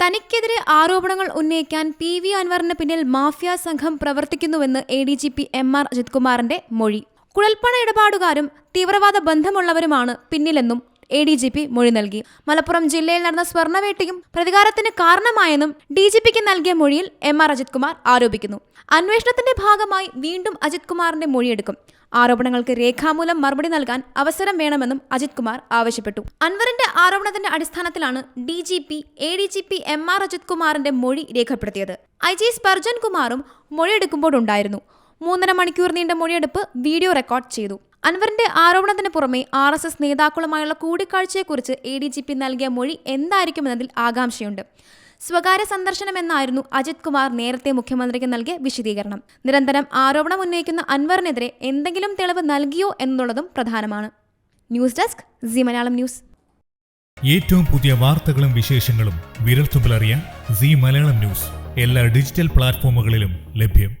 തനിക്കെതിരെ ആരോപണങ്ങൾ ഉന്നയിക്കാൻ പി വി അൻവറിന് പിന്നിൽ മാഫിയ സംഘം പ്രവർത്തിക്കുന്നുവെന്ന് A D G P M R Ajith കുമാറിന്റെ മൊഴി. കുഴൽപ്പണ ഇടപാടുകാരും തീവ്രവാദ ബന്ധമുള്ളവരുമാണ് പിന്നിലെന്നും എ ഡി ജി പി മൊഴി നൽകി. മലപ്പുറം ജില്ലയിൽ നടന്ന സ്വർണവേട്ടയും പ്രതികാരത്തിന് കാരണമായെന്നും ഡി ജി പിക്ക് നൽകിയ മൊഴിയിൽ എം ആർ അജിത് കുമാർ ആരോപിക്കുന്നു. അന്വേഷണത്തിന്റെ ഭാഗമായി വീണ്ടും അജിത് കുമാറിന്റെ മൊഴിയെടുക്കും. ആരോപണങ്ങൾക്ക് രേഖാമൂലം മറുപടി നൽകാൻ അവസരം വേണമെന്നും അജിത് കുമാർ ആവശ്യപ്പെട്ടു. അൻവറിന്റെ ആരോപണത്തിന്റെ അടിസ്ഥാനത്തിലാണ് D G P A D G P M R Ajith കുമാറിന്റെ മൊഴി രേഖപ്പെടുത്തിയത്. ഐ ജി സ്പർജൻ കുമാറും മൊഴിയെടുക്കുമ്പോഴുണ്ടായിരുന്നു. മൂന്നര മണിക്കൂർ നീണ്ട മൊഴിയെടുപ്പ് വീഡിയോ റെക്കോർഡ് ചെയ്തു. അൻവറിന്റെ ആരോപണത്തിന് പുറമെ ആർ എസ് എസ് നേതാക്കളുമായുള്ള കൂടിക്കാഴ്ചയെക്കുറിച്ച് എ ഡി ജി പി നൽകിയ മൊഴി എന്തായിരിക്കുമെന്നതിൽ ആകാംക്ഷയുണ്ട്. സ്വകാര്യ സന്ദർശനമെന്നായിരുന്നു അജിത് കുമാർ നേരത്തെ മുഖ്യമന്ത്രിക്ക് നൽകിയ വിശദീകരണം. നിരന്തരം ആരോപണം ഉന്നയിക്കുന്ന അൻവറിനെതിരെ എന്തെങ്കിലും തെളിവ് നൽകിയോ എന്നുള്ളതും പ്രധാനമാണ്. News desk C Malayalam news. ഏറ്റവും പുതിയ വാർത്തകളും വിശേഷങ്ങളും വിരൽത്തുമ്പിലറിയാൻ സി മലയാളം ന്യൂസ് എല്ലാ ഡിജിറ്റൽ പ്ലാറ്റ്ഫോമുകളിലും ലഭ്യം.